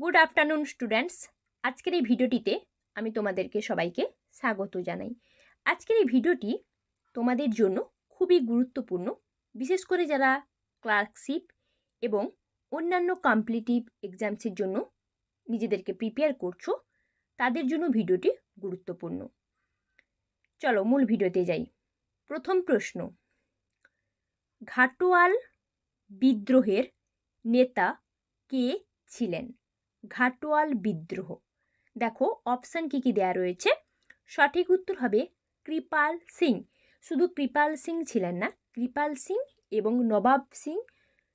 Good afternoon students আজকের এই ভিডিওটিতে আমি তোমাদেরকে সবাইকে স্বাগত জানাই। আজকের এই ভিডিওটি তোমাদের জন্য খুবই গুরুত্বপূর্ণ। বিশেষ করে যারা ক্লার্কশিপ এবং অন্যান্য কম্পিটিটিভ এক্সামসের জন্য নিজেদেরকে প্রিপেয়ার করছ, তাদের জন্য ভিডিওটি গুরুত্বপূর্ণ। চলো মূল ভিডিওতে যাই। প্রথম প্রশ্ন। ঘাটোয়াল বিদ্রোহের নেতা কে ছিলেন? ঘাটোয়াল বিদ্রোহ। দেখো অপশান কী কী দেওয়া রয়েছে? সঠিক উত্তর হবে কৃপাল সিং। শুধু কৃপাল সিং ছিলেন না, কৃপাল সিং এবং নবাব সিং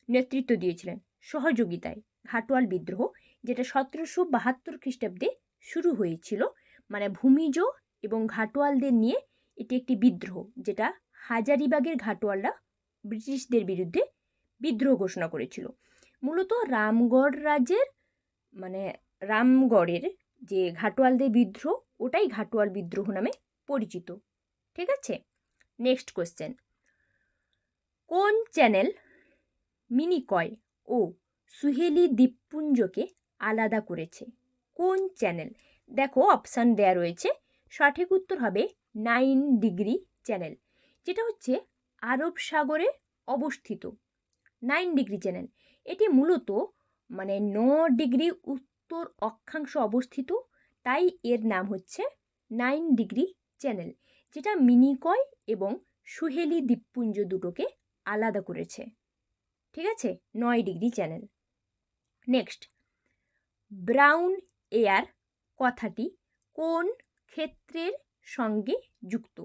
নেতৃত্ব দিয়েছিলেন সহযোগিতায় ঘাটোয়াল বিদ্রোহ, যেটা সতেরোশো বাহাত্তর খ্রিস্টাব্দে শুরু হয়েছিল। মানে ভূমিজ এবং ঘাটোয়ালদের নিয়ে এটি একটি বিদ্রোহ, যেটা হাজারিবাগের ঘাটোয়ালরা ব্রিটিশদের বিরুদ্ধে বিদ্রোহ ঘোষণা করেছিল। মূলত রামগড় রাজ্যের মানে রামগড়ের যে ঘাটোয়ালদের বিদ্রোহ, ওটাই ঘাটোয়াল বিদ্রোহ নামে পরিচিত। ঠিক আছে? নেক্সট কোয়েশ্চেন কোন চ্যানেল মিনিকয় ও সুহেলি দ্বীপপুঞ্জকে আলাদা করেছে? কোন চ্যানেল দেখো অপশান দেয়া রয়েছে। সঠিক উত্তর হবে নাইন ডিগ্রি চ্যানেল যেটা হচ্ছে আরব সাগরে অবস্থিত। নাইন ডিগ্রি চ্যানেল এটি মূলত মানে ন ডিগ্রি উত্তর অক্ষাংশ অবস্থিত, তাই এর নাম হচ্ছে নাইন ডিগ্রি চ্যানেল যেটা মিনিকয় এবং সুহেলি দ্বীপপুঞ্জ দুটোকে আলাদা করেছে। ঠিক আছে? নয় degree channel next brown air কথাটি কোন ক্ষেত্রের সঙ্গে যুক্ত?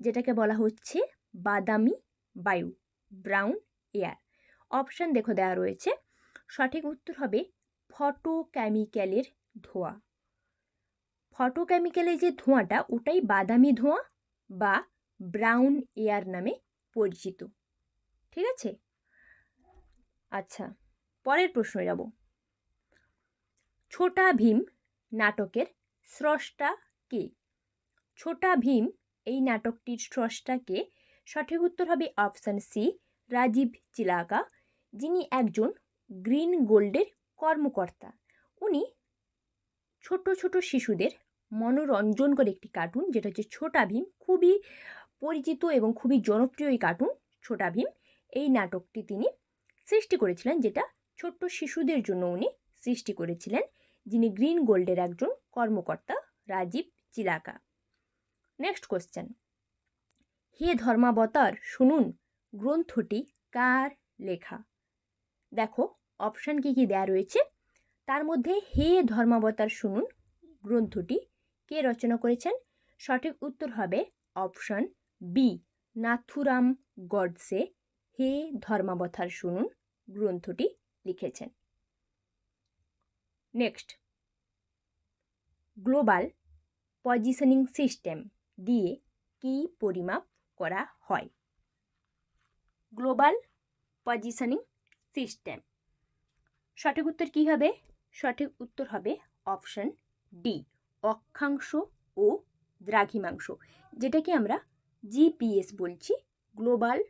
যেটাকে বলা হচ্ছে বাদামি বায়ু ব্রাউন এয়ার অপশান দেখো দেওয়া রয়েছে সঠিক উত্তর হবে ফটোকেমিক্যালের ধোঁয়া। ফটোকেমিক্যালের যে ধোঁয়াটা, ওটাই বাদামি ধোঁয়া বা ব্রাউন এয়ার নামে পরিচিত। ঠিক আছে? আচ্ছা পরের প্রশ্ন যাব ছোটা ভীম নাটকের স্রষ্টা কে? ছোটা ভীম, এই নাটকটির স্রষ্টাকে সঠিক উত্তর হবে অপশান সি রাজীব চিলাকা, যিনি একজন গ্রিন গোল্ডের কর্মকর্তা। উনি ছোট ছোট শিশুদের মনোরঞ্জন করে একটি কার্টুন যেটা হচ্ছে ছোটা ভীম। খুবই পরিচিত এবং খুবই জনপ্রিয় এই কার্টুন ছোটা ভীম। এই নাটকটি তিনি সৃষ্টি করেছিলেন, যেটা ছোট্ট শিশুদের জন্য উনি সৃষ্টি করেছিলেন, যিনি গ্রিন গোল্ডের একজন কর্মকর্তা, রাজীব চিলাকা। নেক্সট কোশ্চেন হে ধর্মাবতার, শুনুন, গ্রন্থটি কার লেখা? দেখো অপশান কী কী দেয়া রয়েছে? তার মধ্যে হে ধর্মাবতার শুনুন, গ্রন্থটি কে রচনা করেছেন? সঠিক উত্তর হবে অপশান বি, নাথুরাম গডসে হে ধর্মাবতার শুনুন, গ্রন্থটি লিখেছেন। নেক্সট। গ্লোবাল পজিশনিং সিস্টেম দিয়ে কি পরিমাপ করা হয়? Global positioning system. সঠিক উত্তর কী হবে? সঠিক উত্তর হবে অপশন ডি অক্ষাংশ ও দ্রাঘিমাংশ। যেটাকে আমরা জিপিএস বলছি গ্লোবাল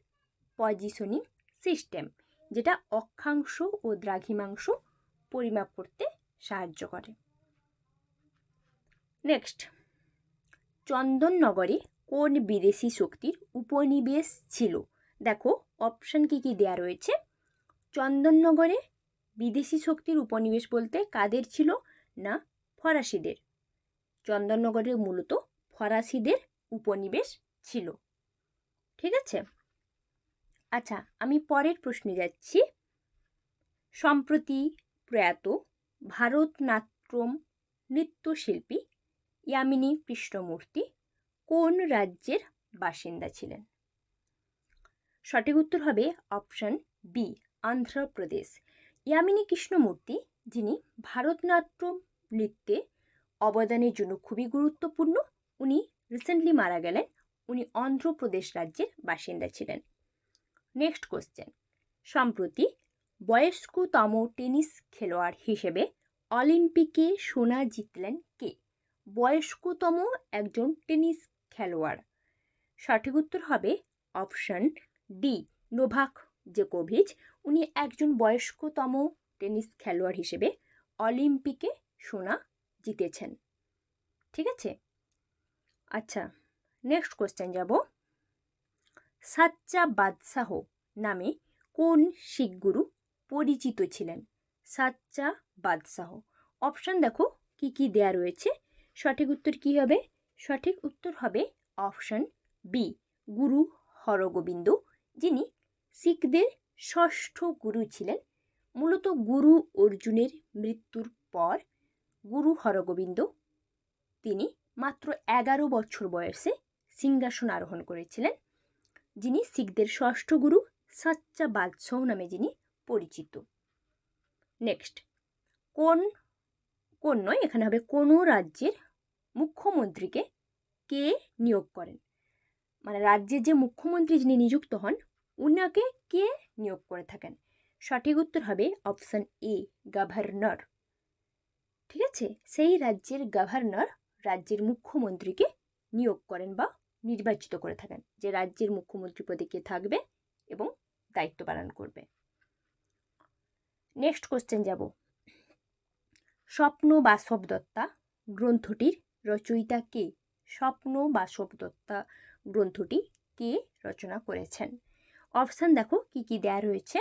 পজিশনিং সিস্টেম যেটা অক্ষাংশ ও দ্রাঘিমাংশ পরিমাপ করতে সাহায্য করে। নেক্সট চন্দননগরে কোন বিদেশি শক্তির উপনিবেশ ছিল? দেখো অপশান কী কী দেওয়া রয়েছে? চন্দননগরে বিদেশি শক্তির উপনিবেশ বলতে কাদের ছিল? না, ফরাসিদের। চন্দননগরে মূলত ফরাসিদের উপনিবেশ ছিল। ঠিক আছে? আচ্ছা আমি পরের প্রশ্নে যাচ্ছি। সম্প্রতি প্রয়াত ভারতনাট্যম নৃত্যশিল্পী ইয়ামিনী কৃষ্ণমূর্তি কোন রাজ্যের বাসিন্দা ছিলেন? সঠিক উত্তর হবে অপশন বি, অন্ধ্রপ্রদেশ। ইয়ামিনী কৃষ্ণমূর্তি, যিনি ভারতনাট্যম নৃত্যে অবদানের জন্য খুবই গুরুত্বপূর্ণ, উনি রিসেন্টলি মারা গেলেন, উনি অন্ধ্রপ্রদেশ রাজ্যের বাসিন্দা ছিলেন। নেক্সট কোশ্চেন সম্প্রতি বয়স্কতম টেনিস খেলোয়াড় হিসেবে অলিম্পিকে সোনা জিতলেন কে? বয়স্কতম একজন টেনিস খেলোয়াড়। সঠিক উত্তর হবে অপশন ডি, নোভাক জেকোভিচ। উনি একজন বয়স্কতম টেনিস খেলোয়াড় হিসেবে অলিম্পিকে সোনা জিতেছেন। ঠিক আছে? আচ্ছা নেক্সট কোশ্চেন যাব। সাচ্চা বাদশাহ নামে কোন শিখ গুরু পরিচিত ছিলেন? সাচ্চা বাদশাহ। অপশান দেখো, কি কি দেয়া রয়েছে? সঠিক উত্তর কি হবে? সঠিক উত্তর হবে অপশান বি গুরু হরগোবিন্দ, যিনি শিখদের ষষ্ঠ গুরু ছিলেন মূলত গুরু অর্জুনের মৃত্যুর পর গুরু হরগোবিন্দ। তিনি মাত্র এগারো বছর বয়সে সিংহাসন আরোহণ করেছিলেন, যিনি শিখদের ষষ্ঠ গুরু সাচ্চা বাদশাহ নামে যিনি পরিচিত। নেক্সট কোন কোন নয়, এখানে হবে কোনো রাজ্যের মুখ্যমন্ত্রীকে কে নিয়োগ করেন? মানে রাজ্যের যে মুখ্যমন্ত্রী যিনি নিযুক্ত হন উনাকে কে নিয়োগ করে থাকেন? সঠিক উত্তর হবে অপশান এ, গভর্নর। ঠিক আছে? সেই রাজ্যের গভর্নর রাজ্যের মুখ্যমন্ত্রীকে নিয়োগ করেন বা নির্বাচিত করে থাকেন, যে রাজ্যের মুখ্যমন্ত্রী পদে কে থাকবে এবং দায়িত্ব পালন করবে। নেক্সট কোশ্চেন যাব। স্বপ্ন বাসব দত্তা গ্রন্থটির রচয়িতা কে? স্বপ্ন বাসব দত্তা গ্রন্থটি কে রচনা করেছেন? অপশান দেখো কি কি দেয়া রয়েছে।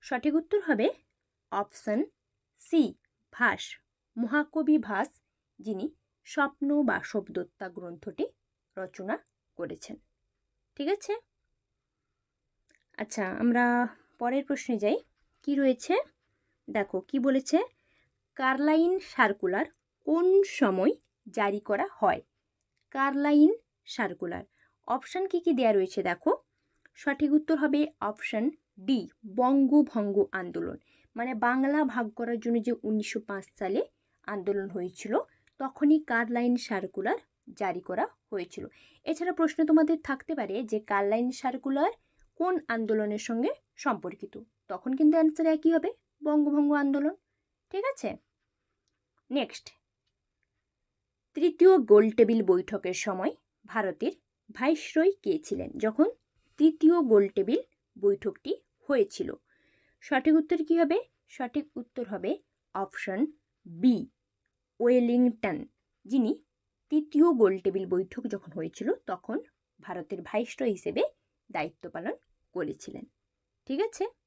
সঠিক উত্তর হবে অপশান সি, ভাস, মহাকবি ভাস, যিনি স্বপ্ন বা দত্তা গ্রন্থটি রচনা করেছেন। ঠিক আছে? আচ্ছা আমরা পরের প্রশ্নে যাই। কি রয়েছে? দেখো, কি বলেছে? কার্লাইন সার্কুলার কোন সময় জারি করা হয়? কার্লাইন সার্কুলার। অপশান কি কি দেয়া রয়েছে দেখো? সঠিক উত্তর হবে অপশান ডি বঙ্গভঙ্গ আন্দোলন। মানে বাংলা ভাগ করার জন্য যে উনিশশো পাঁচ সালে আন্দোলন হয়েছিল, তখনই কার্লাইন সার্কুলার জারি করা হয়েছিল? এছাড়া প্রশ্ন তোমাদের থাকতে পারে যে কার্লাইন সার্কুলার কোন আন্দোলনের সঙ্গে সম্পর্কিত? তখন কিন্তু অ্যান্সার একই হবে, বঙ্গভঙ্গ আন্দোলন। ঠিক আছে? নেক্সট তৃতীয় গোলটেবিল বৈঠকের সময় ভারতের ভাইসরয় কে ছিলেন? যখন তৃতীয় গোলটেবিল বৈঠকটি হয়েছিল। সঠিক উত্তর কী হবে? সঠিক উত্তর হবে অপশন বি, ওয়েলিংটন। যিনি তৃতীয় গোলটেবিল বৈঠক যখন হয়েছিল, তখন ভারতের ভাইসরয় হিসেবে দায়িত্ব পালন করেছিলেন। ঠিক আছে?